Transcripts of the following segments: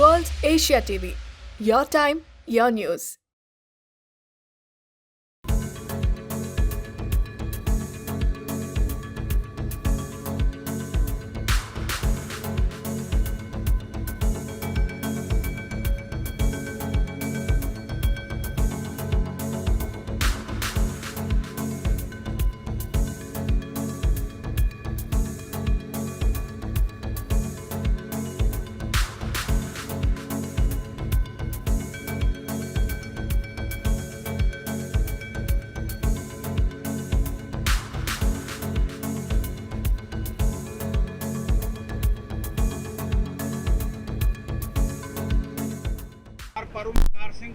World Asia TV. Your time, your news.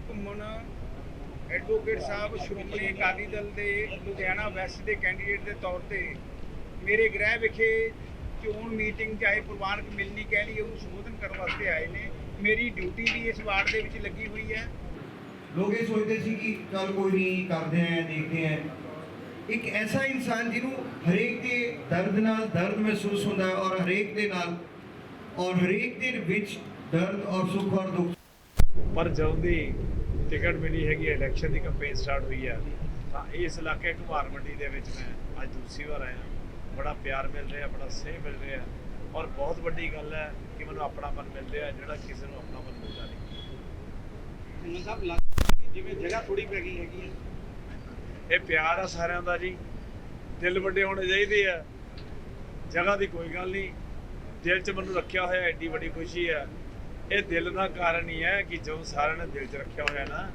ਘੁੰਮਣ। Advocate ਸਾਹਿਬ ਸ਼੍ਰੋਮਣੀ ਅਕਾਲੀ ਦਲ ਦੇ ਲੁਧਿਆਣਾ ਵੈਸਟ ਦੇ ਕੈਂਡੀਡੇਟ ਦੇ ਤੌਰ ਤੇ ਮੇਰੇ ਗ੍ਰਹਿ ਵਿਖੇ ਚੋਣ ਮੀਟਿੰਗ ਚਾਹੇ ਪ੍ਰਵਾਨਕ ਮਿਲਣੀ ਕਹਿ ਲਈ ਉਹਨੂੰ ਸੰਬੋਧਨ ਕਰਨ ਵਾਸਤੇ ਆਏ ਨੇ। ਮੇਰੀ ਡਿਊਟੀ ਵੀ ਇਸ ਵਾਰਡ ਦੇ ਵਿੱਚ ਲੱਗੀ ਹੋਈ ਹੈ। ਲੋਕ ਇਹ ਸੋਚਦੇ ਸੀ ਕਿ ਚੱਲ ਕੋਈ ਨਹੀਂ, ਕਰਦੇ ਆਂ ਦੇਖਦੇ ਆਂ ਇੱਕ ਐਸਾ ਇਨਸਾਨ ਜਿਹਨੂੰ ਹਰੇਕ ਦੇ ਦਰਦ ਨਾਲ ਦਰਦ ਮਹਿਸੂਸ ਹੁੰਦਾ ਹੈ ਔਰ ਹਰੇਕ ਦੇ ਨਾਲ ਔਰ ਹਰੇਕ ਦੇ ਵਿੱਚ ਦਰਦ ਔਰ ਸੁੱਖ ਔਰ ਦੁੱਖ ਪਰ ਜਦੋਂ ਦੀ ਟਿਕਟ ਮਿਲੀ ਹੈਗੀ ਇਲੈਕਸ਼ਨ ਦੀ ਕੰਪੇਨ ਸਟਾਰਟ ਹੋਈ ਹੈ ਤਾਂ ਇਸ ਇਲਾਕੇ ਘੁਮਾਰ ਮੰਡੀ ਦੇ ਵਿੱਚ ਮੈਂ ਅੱਜ ਦੂਸਰੀ ਵਾਰ ਆਇਆ। ਬੜਾ ਪਿਆਰ ਮਿਲ ਰਿਹਾ ਬੜਾ ਸੇਹ ਮਿਲ ਰਿਹਾ ਔਰ ਬਹੁਤ ਵੱਡੀ ਗੱਲ ਹੈ ਕਿ ਮੈਨੂੰ ਆਪਣਾਪਨ ਮਿਲ ਰਿਹਾ ਜਿਹੜਾ ਕਿਸੇ ਨੂੰ ਆਪਣਾਪਨ ਮਿਲਦਾ ਨਹੀਂ। ਹੁਣ ਸਾਹਿਬ ਲੱਗਦਾ ਜਿਵੇਂ ਜਗ੍ਹਾ ਥੋੜੀ ਪੈ ਗਈ ਹੈਗੀ ਹੈ ਇਹ ਪਿਆਰ ਆ ਸਾਰਿਆਂ ਦਾ ਜੀ। ਦਿਲ ਵੱਡੇ ਹੋਣੇ ਚਾਹੀਦੇ ਆ। ਜਗ੍ਹਾ ਦੀ ਕੋਈ ਗੱਲ ਨਹੀਂ। ਦਿਲ 'ਚ ਮੈਨੂੰ ਰੱਖਿਆ ਹੋਇਆ ਐਡੀ ਵੱਡੀ ਖੁਸ਼ੀ ਹੈ ਇਹ ਦਿਲ ਦਾ ਕਾਰਨ ਹੀ ਹੈ ਕਿ ਜੋ ਸਾਰਿਆਂ ਨੇ ਦਿਲ 'ਚ ਰੱਖਿਆ ਹੋਇਆ ਨਾ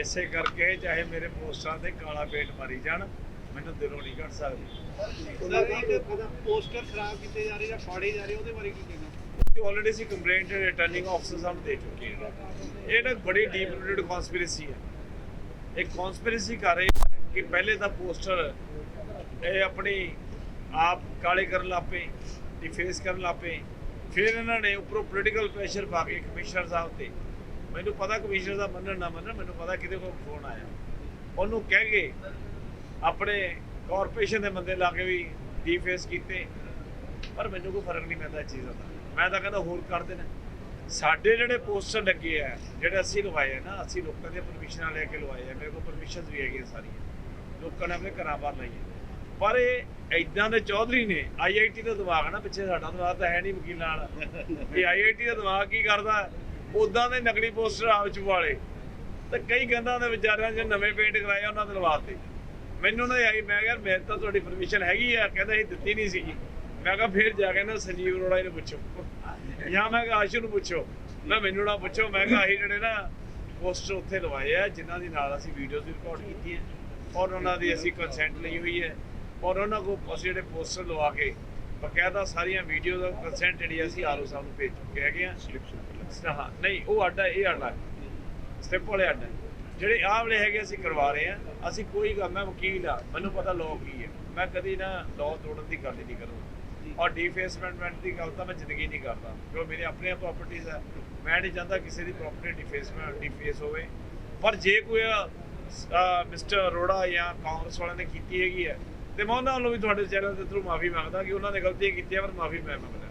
ਇਸੇ ਕਰਕੇ ਚਾਹੇ ਮੇਰੇ ਪੋਸਟਰਾਂ ਤੇ ਕਾਲਾ ਪੇਟ ਮਾਰੀ ਜਾਣ ਮੈਨੂੰ ਦਿਲੋਂ ਨਹੀਂ ਘਟ ਸਕਦੀ। ਪੋਸਟਰ ਖਰਾਬ ਕੀਤੇ ਜਾ ਰਹੇ ਜਾਂ ਫਾੜੇ ਜਾ ਰਹੇ ਉਹਦੇ ਬਾਰੇ ਕੀ ਕਹਿਣਾ? ਆਲਰੇਡੀ ਸੀ ਕੰਪਲੇਂਟ ਰਿਟਰਨਿੰਗ ਆਫਸਰ ਸਾਹਿਬ ਨੂੰ ਦੇ ਚੁੱਕੇ ਹਾਂ। ਇਹ ਨਾ ਬੜੀ ਡੀਪ ਰੂਟਡ ਕਨਸਪੀਰੇਸੀ ਹੈ। ਇੱਕ ਕਨਸਪੀਰੇਸੀ ਕਰ ਰਹੇ ਕਿ ਪਹਿਲੇ ਤਾਂ ਪੋਸਟਰ ਇਹ ਆਪਣੀ ਆਪ ਕਾਲੇ ਕਰਨ ਲੱਪੇ ਡਿਫੇਸ ਕਰਨ ਲੱਪੇ ਫਿਰ ਇਹਨਾਂ ਨੇ ਉੱਪਰੋਂ ਪੋਲੀਟੀਕਲ ਪ੍ਰੈਸ਼ਰ ਪਾ ਕੇ ਕਮਿਸ਼ਨਰ ਸਾਹਿਬ ਤੇ। ਮੈਨੂੰ ਪਤਾ ਕਮਿਸ਼ਨਰ ਦਾ ਮੰਨਣ ਨਾ ਮੰਨਣ, ਮੈਨੂੰ ਪਤਾ ਕਿਤੇ ਕੋਲ ਫੋਨ ਆਇਆ। ਉਹਨੂੰ ਕਹਿ ਕੇ ਆਪਣੇ ਕਾਰਪੋਰੇਸ਼ਨ ਦੇ ਬੰਦੇ ਲਾ ਕੇ ਵੀ ਡੀ ਫੇਸ ਕੀਤੇ। ਪਰ ਮੈਨੂੰ ਕੋਈ ਫ਼ਰਕ ਨਹੀਂ ਪੈਂਦਾ ਇਸ ਚੀਜ਼ਾਂ ਦਾ। ਮੈਂ ਤਾਂ ਕਹਿੰਦਾ ਹੋਰ ਕਰ ਦੇਣ। ਸਾਡੇ ਜਿਹੜੇ ਪੋਸਟਰ ਲੱਗੇ ਆ, ਜਿਹੜੇ ਅਸੀਂ ਲਵਾਏ ਆ ਨਾ, ਅਸੀਂ ਲੋਕਾਂ ਦੀਆਂ ਪਰਮਿਸ਼ਨਾਂ ਲੈ ਕੇ ਲਵਾਏ ਆ, ਮੇਰੇ ਕੋਲ ਪਰਮਿਸ਼ਨਸ ਵੀ ਹੈਗੀਆਂ ਸਾਰੀਆਂ। ਲੋਕਾਂ ਨੇ ਆਪਣੇ ਘਰਾਂ ਬਾਹਰ ਲਾਈਆਂ। ਪਰ ਇਹ ਐਦਾਂ ਦੇ ਚੌਧਰੀ ਨੇ ਆਈਆਈਟੀ ਦਾ ਦਿਮਾਗ ਨਾ ਪਿੱਛੇ ਸਾਡਾ ਦਿਮਾਗ ਤਾਂ ਹੈ ਨਹੀਂ ਵਕੀਲਾਂ ਵਾਲਾ ਇਹ ਆਈਆਈਟੀ ਦਾ ਦਿਮਾਗ ਕੀ ਕਰਦਾ? ਉਦਾਂ ਦੇ ਨਕਲੀ ਪੋਸਟਰ ਆਪ ਚ ਤੇ ਕਈ ਗੰਦਾਂ ਦੇ ਵਿਚਾਰਿਆਂ ਜਿਹੜੇ ਨਵੇਂ ਪੇਂਟ ਕਰਾਏ ਉਹਨਾਂ ਦੇ ਲਵਾਤੇ ਮੈਨੂੰ ਨਾ ਆਈ, ਮੈਂ ਕਿਹਾ ਮੇਰੇ ਤਾਂ ਤੁਹਾਡੀ ਪਰਮਿਸ਼ਨ ਹੈਗੀ ਆ। ਕਹਿੰਦਾ ਇਹ ਦਿੱਤੀ ਨਹੀਂ ਸੀਗੀ। ਮੈਂ ਕਿਹਾ, ਫੇਰ ਜਾ ਕੇ ਨਾ ਸੰਜੀਵ ਅਰੋੜਾ ਨੂੰ ਪੁੱਛੋ। ਜਾਂ ਮੈਂ ਕਿਹਾ, ਆਸ਼ੂ ਨੂੰ ਪੁੱਛੋ। ਮੈਂ ਮੈਨੂੰ ਨਾ ਪੁੱਛੋ। ਮੈਂ ਕਿਹਾ, ਅਸੀਂ ਜਿਹੜੇ ਨਾ ਪੋਸਟਰ ਉੱਥੇ ਲਵਾਏ ਆ, ਜਿਨ੍ਹਾਂ ਦੀ ਨਾਲ ਅਸੀਂ ਵੀਡੀਓਜ਼ ਵੀ ਰਿਕਾਰਡ ਕੀਤੀਆਂ ਔਰ ਉਹਨਾਂ ਦੀ ਅਸੀਂ ਕੰਸੈਂਟ ਲਈ ਹੋਈ ਹੈ। ਔਰ ਉਹਨਾਂ ਕੋਲ ਅਸੀਂ ਜਿਹੜੇ ਪੋਸਟਰ ਲਵਾ ਕੇ ਬਕਾਇਦਾ ਸਾਰੀਆਂ ਵੀਡੀਓ ਦਾ ਕੰਸੈਂਟ ਜਿਹੜੀ ਅਸੀਂ ਆਰਓ ਸਾਹਿਬ ਨੂੰ ਭੇਜ ਚੁੱਕੇ ਹੈਗੇ ਆ। ਹਾਂ ਨਹੀਂ ਉਹ ਅੱਡਾ ਇਹ ਅੱਡਾ ਸਟੈਪ ਵਾਲੇ ਅੱਡਾ ਜਿਹੜੇ ਆਹ ਵਾਲੇ ਹੈਗੇ ਅਸੀਂ ਕਰਵਾ ਰਹੇ ਆ। ਅਸੀਂ ਕੋਈ ਗੱਲ ਮੈਂ ਵਕੀਲ ਆ ਮੈਨੂੰ ਪਤਾ ਲਾਅ ਕੀ ਹੈ ਮੈਂ ਕਦੀ ਨਾ ਲਾਅ ਤੋੜਨ ਦੀ ਗੱਲ ਹੀ ਨਹੀਂ ਕਰੂੰਗਾ। ਔਰ ਡੀਫੇਸਮੈਂਟ ਦੀ ਗੱਲ ਤਾਂ ਮੈਂ ਜ਼ਿੰਦਗੀ ਨਹੀਂ ਕਰਦਾ। ਕਿਉਂ ਮੇਰੇ ਆਪਣੀਆਂ ਪ੍ਰਾਪਰਟੀਆਂ ਆ ਮੈਂ ਨਹੀਂ ਚਾਹੁੰਦਾ ਕਿਸੇ ਦੀ ਪ੍ਰਾਪਰਟੀ ਡਿਫੇਸਮੈਂਟ ਡਿਫੇਸ ਹੋਵੇ। ਪਰ ਜੇ ਕੋਈ ਮਿਸਟਰ ਅਰੋੜਾ ਜਾਂ ਕਾਂਗਰਸ ਵਾਲਿਆਂ ਨੇ ਕੀਤੀ ਹੈਗੀ ਹੈ ਤੇ ਮੈਂ ਉਹਨਾਂ ਵੱਲੋਂ ਵੀ ਤੁਹਾਡੇ ਚੈਨਲ ਦੇ ਥਰੂ ਮਾਫੀ ਮੰਗਦਾ ਕਿ ਉਹਨਾਂ ਨੇ ਗਲਤੀਆਂ ਕੀਤੀਆਂ ਪਰ ਮਾਫੀ ਮੈਂ ਮੰਗਦਾ।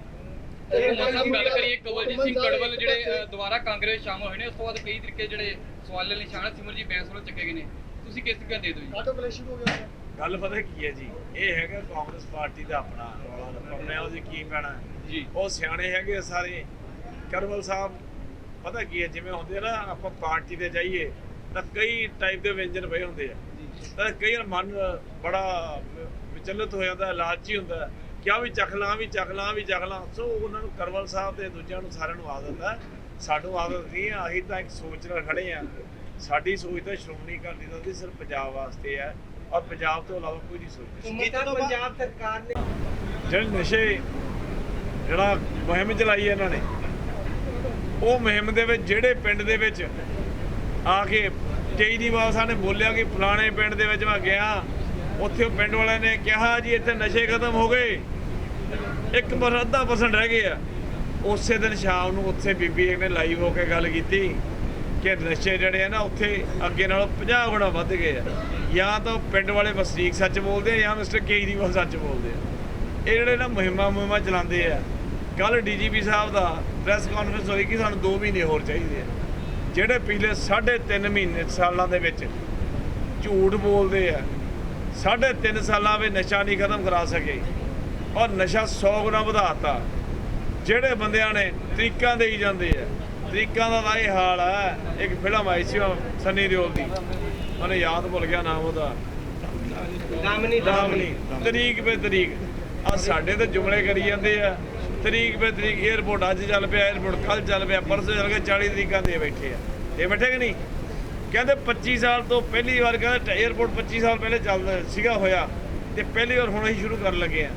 ਗੱਲ ਕਰੀਏ ਕਵਲਜੀਤ ਸਿੰਘ ਕੜਵਲ ਜਿਹੜੇ ਅ, ਦੁਬਾਰਾ ਕਾਂਗਰਸ ਸ਼ਾਮਲ ਹੋਏ ਨੇ ਉਸ ਤੋਂ ਬਾਅਦ ਕਈ ਤਰੀਕੇ ਜਿਹੜੇ ਸਵਾਲਾਂ ਨਿਸ਼ਾਨ ਸਿਮਰਜੀਤ ਬੈਂਸ ਵੱਲੋਂ ਚੱਕੇ ਗਏ ਨੇ। ਤੁਸੀਂ ਕਿਸ ਤਰੀਕੇ ਦੇ ਦਿਓ ਜੀ? ਗੱਲ ਪਤਾ ਕੀ ਹੈ ਜੀ? ਇਹ ਹੈਗਾ ਕਾਂਗਰਸ ਪਾਰਟੀ ਦਾ ਆਪਣਾ ਰੌਲਾ ਰੱਪਾ ਮੈਂ ਉਹਦੇ ਕੀ ਪੈਣਾ ਜੀ। ਉਹ ਸਿਆਣੇ ਹੈਗੇ ਸਾਰੇ। ਕਰਮਲ ਸਾਹਿਬ ਪਤਾ ਕੀ ਹੈ? ਜਿਵੇਂ ਹੁੰਦੇ ਆ ਨਾ ਆਪਾਂ ਪਾਰਟੀ ਤੇ ਜਾਈਏ ਤਾਂ ਕਈ ਟਾਈਪ ਦੇ ਵਿਅੰਜਨ ਪਏ ਹੁੰਦੇ ਆ। ਤਾਂ ਕਈ ਵਾਰ ਮਨ ਬੜਾ ਵਿਚਲਿਤ ਹੋ ਜਾਂਦਾ ਲਾਲਚੀ ਹੁੰਦਾ ਕਿਆ ਵੀ ਚੱਖ ਲਾਂ ਵੀ ਚੱਖ ਲਾਂ ਵੀ ਚੱਖ ਲਾਂ। ਸੋ ਉਹਨਾਂ ਨੂੰ ਕਰਵਲ ਸਾਹਿਬ ਤੇ ਦੂਜਿਆਂ ਨੂੰ ਸਾਰਿਆਂ ਨੂੰ ਆਦਤ ਹੈ। ਸਾਨੂੰ ਆਦਤ ਨਹੀਂ ਆ ਅਸੀਂ ਤਾਂ ਇੱਕ ਸੋਚ ਨਾਲ ਖੜੇ ਆ ਸਾਡੀ ਸੋਚ ਤਾਂ ਸ਼੍ਰੋਮਣੀ ਅਕਾਲੀ ਦਲ ਦੀ ਸਿਰਫ ਪੰਜਾਬ ਵਾਸਤੇ ਹੈ ਔਰ ਪੰਜਾਬ ਤੋਂ ਇਲਾਵਾ ਕੋਈ ਨਹੀਂ ਸੋਚਦਾ। ਜਦੋਂ ਪੰਜਾਬ ਸਰਕਾਰ ਨੇ ਜਿਹੜੇ ਨਸ਼ੇ ਜਿਹੜਾ ਮੁਹਿੰਮ ਚਲਾਈ ਹੈ ਇਹਨਾਂ ਨੇ ਉਹ ਮੁਹਿੰਮ ਦੇ ਵਿੱਚ ਜਿਹੜੇ ਪਿੰਡ ਦੇ ਵਿੱਚ ਆ ਕੇ ਕੇਜਰੀਵਾਲ ਸਾਹਿਬ ਨੇ ਬੋਲਿਆ ਕਿ ਫਲਾਣੇ ਪਿੰਡ ਦੇ ਵਿੱਚ ਮੈਂ ਗਿਆ। ਉੱਥੇ ਉਹ ਪਿੰਡ ਵਾਲਿਆਂ ਨੇ ਕਿਹਾ ਜੀ, ਇੱਥੇ ਨਸ਼ੇ ਖਤਮ ਹੋ ਗਏ। ਇੱਕ ਪਰ ਅੱਧਾ ਪਰਸੈਂਟ ਰਹਿ ਗਏ ਆ ਉਸੇ ਦਿਨ ਸ਼ਾਮ ਨੂੰ ਉੱਥੇ ਬੀਬੀ ਨੇ ਲਾਈਵ ਹੋ ਕੇ ਗੱਲ ਕੀਤੀ ਕਿ ਨਸ਼ੇ ਜਿਹੜੇ ਆ ਨਾ, ਉੱਥੇ ਅੱਗੇ ਨਾਲੋਂ 50 ਗੁਣਾ ਵੱਧ ਗਏ ਆ। ਜਾਂ ਤਾਂ ਪਿੰਡ ਵਾਲੇ ਵਸਨੀਕ ਸੱਚ ਬੋਲਦੇ ਆ, ਜਾਂ ਮਿਸਟਰ ਕੇਜਰੀਵਾਲ ਸੱਚ ਬੋਲਦੇ ਆ। ਇਹ ਜਿਹੜੇ ਨਾ ਮੁਹਿੰਮਾਂ ਮੁਹਿੰਮਾਂ ਚਲਾਉਂਦੇ ਆ। ਕੱਲ ਡੀਜੀਪੀ ਸਾਹਿਬ ਦਾ ਪ੍ਰੈਸ ਕਾਨਫਰੰਸ ਹੋਈ ਕਿ ਸਾਨੂੰ 2 ਮਹੀਨੇ ਹੋਰ ਚਾਹੀਦੇ ਆ। ਜਿਹੜੇ ਪਿਛਲੇ 3.5 ਮਹੀਨੇ ਸਾਲਾਂ ਦੇ ਵਿੱਚ ਝੂਠ ਬੋਲਦੇ ਆ ਸਾਢੇ ਤਿੰਨ ਸਾਲਾਂ ਵਿੱਚ ਨਸ਼ਾ ਨਹੀਂ ਖਤਮ ਕਰਾ ਸਕੇ ਔਰ ਨਸ਼ਾ 100 ਗੁਣਾ ਵਧਾਤਾ। ਜਿਹੜੇ ਬੰਦਿਆਂ ਨੇ ਤਰੀਕਾਂ ਦੇਈ ਜਾਂਦੇ ਆ ਤਰੀਕਾਂ ਦਾ ਤਾਂ ਇਹ ਹਾਲ ਹੈ ਇੱਕ ਫਿਲਮ ਆਈ ਸੀ ਸੰਨੀ ਦਿਓਲ ਦੀ। ਮੈਨੂੰ ਯਾਦ ਭੁੱਲ ਗਿਆ ਨਾਮ ਉਹਦਾ। ਦਾਮਨੀ ਦਾਮਨੀ। ਤਰੀਕ ਬੇ ਤਰੀਕ। ਆ ਸਾਡੇ ਤੇ ਜੁਮਲੇ ਕਰੀ ਜਾਂਦੇ ਆ। ਤਰੀਕ ਬੇ ਤਰੀਕ 에어ਪੋਰਟ ਅੱਜ ਚੱਲ ਪਿਆ 에어ਪੋਰਟ ਕੱਲ ਚੱਲ ਪਿਆ, ਪਰਸੋਂ ਚੱਲ ਗਿਆ 40 ਤਰੀਕਾਂ 'ਤੇ ਬੈਠੇ ਆ। ਇਹ ਬੈਠੇ ਕਿ ਨਹੀਂ? ਕਹਿੰਦੇ 25 ਸਾਲ ਤੋਂ ਪਹਿਲੀ ਵਾਰ ਕਹਿੰਦੇ 에어ਪੋਰਟ 25 ਸਾਲ ਪਹਿਲੇ ਚੱਲਦਾ ਸੀਗਾ ਹੋਇਆ ਤੇ ਪਹਿਲੀ ਵਾਰ ਹੁਣ ਅਸੀਂ ਸ਼ੁਰੂ ਕਰਨ ਲੱਗੇ ਆ।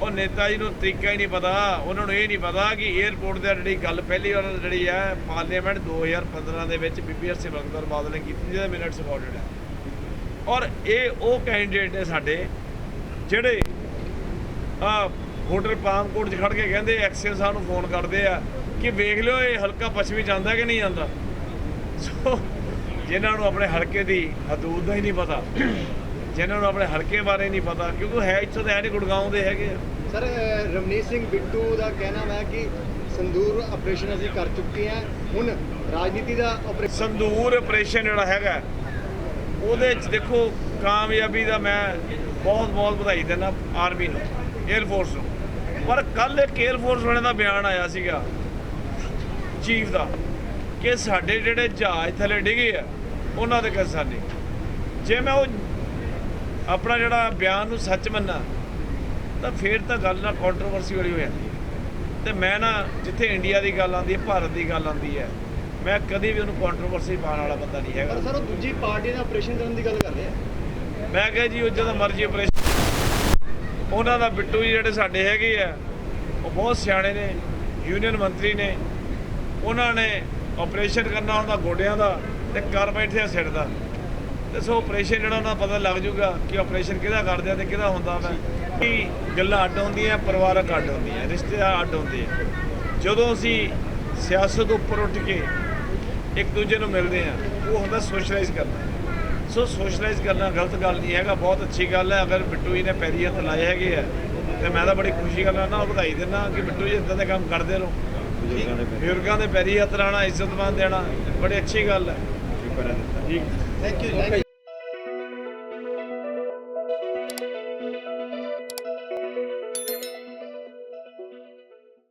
ਉਹ ਨੇਤਾ ਜੀ ਨੂੰ ਤਰੀਕਾ ਹੀ ਨਹੀਂ ਪਤਾ, ਉਹਨਾਂ ਨੂੰ ਇਹ ਨਹੀਂ ਪਤਾ ਕਿ 에어ਪੋਰਟ ਦੇ ਜਿਹੜੀ ਗੱਲ ਪਹਿਲੀ ਵਾਰ ਜਿਹੜੀ ਹੈ ਪਾਰਲੀਮੈਂਟ 2015 ਦੇ ਵਿੱਚ ਬੀਬੀ ਹਰਸਿਮਰਤ ਬਾਦਲ ਨੇ ਕੀਤੀ, ਜਿਹਦਾ ਮੇਰਾ ਸਪੋਰਟਡ ਹੈ ਔਰ ਇਹ ਉਹ ਕੈਂਡੀਡੇਟ ਨੇ ਸਾਡੇ, ਜਿਹੜੇ ਆ ਹੋਟਲ ਪਾਮਕੋਟ 'ਚ ਖੜ ਕੇ ਕਹਿੰਦੇ ਐਕਸੀਅਨ ਸਾਹਿਬ ਨੂੰ ਫੋਨ ਕਰਦੇ ਆ ਕਿ ਵੇਖ ਲਿਓ ਇਹ ਹਲਕਾ ਪੱਛਮੀ ਜਾਂਦਾ ਕਿ ਨਹੀਂ ਜਾਂਦਾ। ਸੋ ਜਿਨ੍ਹਾਂ ਨੂੰ ਆਪਣੇ ਹਲਕੇ ਦੀ ਹਦੂਦ ਦਾ ਹੀ ਨਹੀਂ ਪਤਾ ਜਿਨ੍ਹਾਂ ਨੂੰ ਆਪਣੇ ਹਲਕੇ ਬਾਰੇ ਨਹੀਂ ਪਤਾ ਕਿਉਂਕਿ ਹੈ ਇੱਥੋਂ ਦੇ ਹੈ ਨਹੀਂ ਗੁੜਗਾਉਂ ਦੇ ਹੈਗੇ ਆ। ਸਰ ਅਹ ਰਵਨੀਤ ਸਿੰਘ ਬਿੱਟੂ ਦਾ ਕਹਿਣਾ ਹੈ ਕਿ ਸੰਦੂਰ ਆਪਰੇਸ਼ਨ ਅਸੀਂ ਕਰ ਚੁੱਕੇ ਹਾਂ। ਹੁਣ ਰਾਜਨੀਤੀ ਦਾ ਆਪਰੇਸ਼ਨ ਸੰਦੂਰ ਆਪਰੇਸ਼ਨ ਜਿਹੜਾ ਹੈਗਾ ਉਹਦੇ ਚ ਦੇਖੋ ਕਾਮਯਾਬੀ ਦਾ ਮੈਂ ਬਹੁਤ ਬਹੁਤ ਵਧਾਈ ਦਿੰਦਾ ਆਰਮੀ ਨੂੰ 에ਅਰ ਫੋਰਸ ਨੂੰ। ਪਰ ਕੱਲ ਇੱਕ 에ਅਰ ਫੋਰਸ ਵਾਲੇ ਦਾ ਬਿਆਨ ਆਇਆ ਸੀਗਾ। ਚੀਫ ਦਾ ਕਿ ਸਾਡੇ ਜਿਹੜੇ ਜਹਾਜ਼ ਥੱਲੇ ਡਿੱਗੇ ਆ ਉਹਨਾਂ ਦੇ ਕਿਸਾਨੀ ਜੇ ਮੈਂ ਉਹ ਆਪਣਾ ਜਿਹੜਾ ਬਿਆਨ ਨੂੰ ਸੱਚ ਮੰਨਾਂ ਤਾਂ ਫੇਰ ਤਾਂ ਗੱਲ ਨਾ ਕੰਟਰੋਵਰਸੀ ਵਾਲੀ ਹੋ ਜਾਂਦੀ ਹੈ। ਤੇ ਮੈਂ ਨਾ ਜਿੱਥੇ ਇੰਡੀਆ ਦੀ ਗੱਲ ਆਉਂਦੀ ਹੈ ਭਾਰਤ ਦੀ ਗੱਲ ਆਉਂਦੀ ਹੈ ਮੈਂ ਕਦੀ ਵੀ ਉਹਨੂੰ ਕੰਟਰੋਵਰਸੀ ਪਾਉਣ ਵਾਲਾ ਬੰਦਾ ਨਹੀਂ ਹੈਗਾ। ਸਰ ਉਹ ਦੂਜੀ ਪਾਰਟੀ ਦਾ ਆਪਰੇਸ਼ਨ ਕਰਨ ਦੀ ਗੱਲ ਕਰ ਰਹੇ ਮੈਂ ਕਿਹਾ ਜੀ ਉਹ ਜਦੋਂ ਮਰਜ਼ੀ ਆਪਰੇਸ਼ਨ ਉਹਨਾਂ ਦਾ ਬਿੱਟੂ ਜੀ ਜਿਹੜੇ ਸਾਡੇ ਹੈਗੇ ਆ, ਉਹ ਬਹੁਤ ਸਿਆਣੇ ਨੇ ਯੂਨੀਅਨ ਮੰਤਰੀ ਨੇ। ਉਹਨਾਂ ਨੇ ਆਪਰੇਸ਼ਨ ਕਰਨਾ ਹੁੰਦਾ ਗੋਡਿਆਂ ਦਾ ਤੇ ਕਰ ਬੈਠੇ ਆ ਸਿਰ ਦਾ। ਤੇ ਸੋ ਆਪਰੇਸ਼ਨ ਜਿਹੜਾ ਉਹਨਾਂ ਦਾ ਪਤਾ ਲੱਗ ਜੂਗਾ ਕਿ ਆਪਰੇਸ਼ਨ ਕਿਹਦਾ ਕਰਦੇ ਆ ਤੇ ਕਿਹਦਾ ਹੁੰਦਾ ਵਾ। ਕਿ ਗੱਲਾਂ ਅੱਡ ਹੁੰਦੀਆਂ, ਪਰਿਵਾਰਕ ਅੱਡ ਹੁੰਦੀਆਂ, ਰਿਸ਼ਤੇਦਾਰ ਅੱਡ ਹੁੰਦੇ ਆ। ਜਦੋਂ ਅਸੀਂ ਸਿਆਸਤ ਉੱਪਰ ਉੱਠ ਕੇ ਇੱਕ ਦੂਜੇ ਨੂੰ ਮਿਲਦੇ ਆ, ਉਹ ਹੁੰਦਾ ਸੋਸ਼ਲਾਈਜ਼ ਕਰਨਾ। ਸੋ ਸੋਸ਼ਲਾਈਜ਼ ਕਰਨਾ ਗਲਤ ਗੱਲ ਨਹੀਂ ਹੈਗਾ ਬਹੁਤ ਅੱਛੀ ਗੱਲ ਹੈ। ਅਗਰ ਬਿੱਟੂ ਜੀ ਨੇ ਪੈਰੀ ਹੱਥ ਲਾਏ ਹੈਗੇ ਆ ਤੇ ਮੈਂ ਤਾਂ ਬੜੀ ਖੁਸ਼ੀ ਗੱਲ ਨਾਲ ਉਹਨਾਂ ਵਧਾਈ ਦਿੰਦਾ ਕਿ ਬਿੱਟੂ ਜੀ ਇਦਾਂ ਦੇ ਕੰਮ ਕਰਦੇ ਰਹੋ। ਬਜ਼ੁਰਗਾਂ ਦੇ ਪੈਰੀ। ਹੱਥ ਲਾਣਾ ਇੱਜ਼ਤ ਮਾਨ ਦੇਣਾ ਬੜੀ ਅੱਛੀ ਗੱਲ ਹੈ। You thank you